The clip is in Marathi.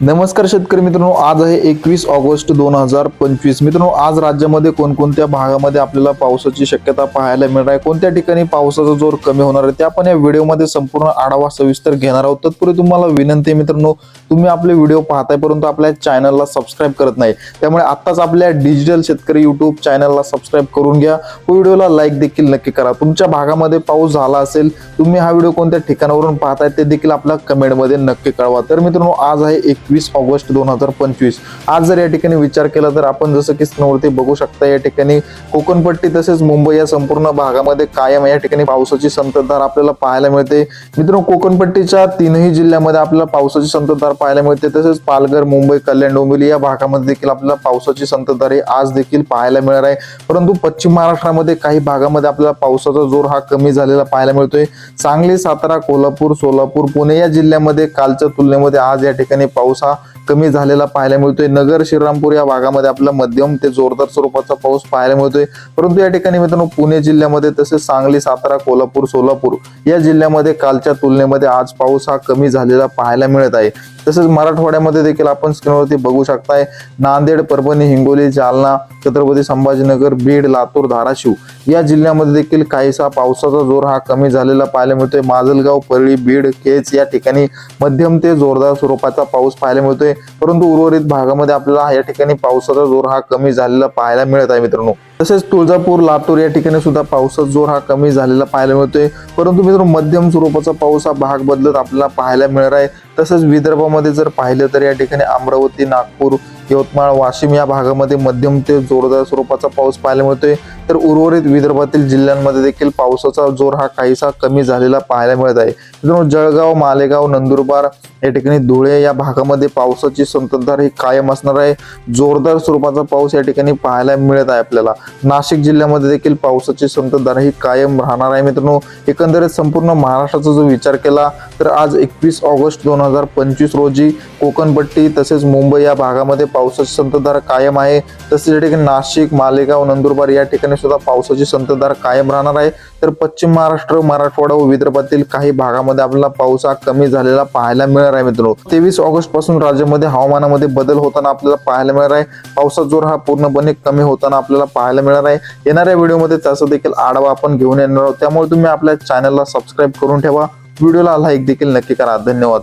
नमस्कार शेतकरी मित्रांनो आज आहे एकवीस ऑगस्ट दोन हजार पंचवीस. मित्रांनो आज राज्यामध्ये कोणकोणत्या भागामध्ये आपल्याला पावसाची शक्यता पाहायला मिळणार आहे? कोणत्या ठिकाणी पावसाचा जोर कमी होणार आहे? ते आपण या व्हिडिओमध्ये संपूर्ण आढावा सविस्तर घेणार आहोत. तत्पूर्वी तुम्हाला विनंती आहे मित्रांनो तुम्ही आपले व्हिडिओ पाहताय परंतु आपल्या चॅनलला सबस्क्राईब करत नाही. त्यामुळे आत्ताच आपल्या डिजिटल शेतकरी युट्यूब चॅनलला सबस्क्राईब करून घ्या. व्हिडिओला लाईक देखील नक्की करा. तुमच्या भागामध्ये पाऊस झाला असेल तुम्ही हा व्हिडिओ कोणत्या ठिकाणावरून पाहताय ते देखील आपल्या कमेंटमध्ये नक्की कळवा. तर मित्रांनो आज आहे एकवीस ऑगस्ट दोन हजार पंचवीस. आज जर या ठिकाणी विचार केला तर आपण जसं की स्क्रीनवरती बघू शकता या ठिकाणी कोकणपट्टी तसेच मुंबई या संपूर्ण भागामध्ये कायम या ठिकाणी पावसाची संततधार आपल्याला पाहायला मिळते. मित्रांनो कोकणपट्टीच्या तीनही जिल्ह्यामध्ये आपल्याला पावसाची संततधार पाहायला मिळते. तसेच पालघर मुंबई कल्याण डोंबिवली या भागामध्ये देखील आपल्याला पावसाची संततधार ही आज देखील पाहायला मिळणार आहे. परंतु पश्चिम महाराष्ट्रामध्ये काही भागामध्ये आपल्याला पावसाचा जोर हा कमी झालेला पाहायला मिळतोय. सांगली सातारा कोल्हापूर सोलापूर पुणे या जिल्ह्यामध्ये कालच्या तुलनेमध्ये आज या ठिकाणी पाऊस हा कमी झालेला पाहायला मिळतोय. नगर श्रीरामपूर या भागामध्ये आपल्याला मध्यम ते जोरदार स्वरूपाचा पाऊस पाहायला मिळतोय. परंतु या ठिकाणी मित्रांनो पुणे जिल्ह्यामध्ये तसेच सांगली सातारा कोल्हापूर सोलापूर या जिल्ह्यामध्ये कालच्या तुलनेमध्ये आज पाऊस हा कमी झालेला पाहायला मिळत आहे. तसेच मराठवाड्यामध्ये देखील आपण स्क्रीनवरती बघू शकताय नांदेड परभणी हिंगोली जालना छत्रपती संभाजीनगर बीड लातूर धाराशिव या जिल्ह्यामध्ये देखील काहीसा पावसाचा जोर हा कमी झालेला पाहायला मिळतोय. माजलगाव परळी बीड केच या ठिकाणी मध्यम ते जोरदार स्वरूपाचा पाऊस पाहायला मिळतोय. परंतु उर्वरित भागामध्ये आपल्याला या ठिकाणी पावसाचा जोर हा कमी झालेला पाहायला मिळत आहे मित्रांनो. तसेच तुळजापूर लातूर या ठिकाणी सुद्धा पावसाचा जोर हा कमी झालेला पाहायला मिळतोय. परंतु मित्रांनो मध्यम स्वरूपाचा पाऊस हा भाग बदलत आपल्याला पाहायला मिळणार आहे. तसंच विदर्भामध्ये जर पाहिलं तर या ठिकाणी अमरावती नागपूर यवतमाळ वाशिम या भागामध्ये मध्यम ते जोरदार स्वरूपाचा पाऊस पाहायला मिळतोय. तर उर्वरित विदर्भातील जिल्ह्यांमध्ये देखील पावसाचा जोर हा काहीसा कमी झालेला पाहायला मिळत आहे. मित्रांनो जळगाव मालेगाव नंदुरबार या ठिकाणी धुळे या भागामध्ये पावसाची संततधार ही कायम असणार आहे. जोरदार स्वरूपाचा पाऊस या ठिकाणी पाहायला मिळत आहे आपल्याला. नाशिक जिल्ह्यामध्ये देखील पावसाची संततधार ही कायम राहणार आहे. मित्रांनो एकंदरीत संपूर्ण महाराष्ट्राचा जो विचार केला तर आज एकवीस ऑगस्ट दोन हजार पंचवीस रोजी कोकणपट्टी तसेच मुंबई या भागामध्ये पावसाची संततधार कायम आहे. तसेच या ठिकाणी नाशिक मालेगाव नंदुरबार या ठिकाणी सुद्धा पावसाची संततधार कायम राहणार आहे. तर पश्चिम महाराष्ट्र मराठवाडा व विदर्भातील काही भागामध्ये आपल्याला पाऊस हा कमी झालेला पाहायला मिळणार आहे मित्रांनो. तेवीस ऑगस्टपासून राज्यामध्ये हवामानामध्ये बदल होताना आपल्याला पाहायला मिळणार आहे. पावसाचा जोर हा पूर्णपणे कमी होताना आपल्याला पाहायला मिळणार आहे. येणाऱ्या व्हिडिओमध्ये त्याचा देखील आढावा आपण घेऊन येणार आहोत. त्यामुळे तुम्ही आपल्या चॅनलला सबस्क्राईब करून ठेवा. व्हिडिओला लाईक देखील नक्की करा. धन्यवाद.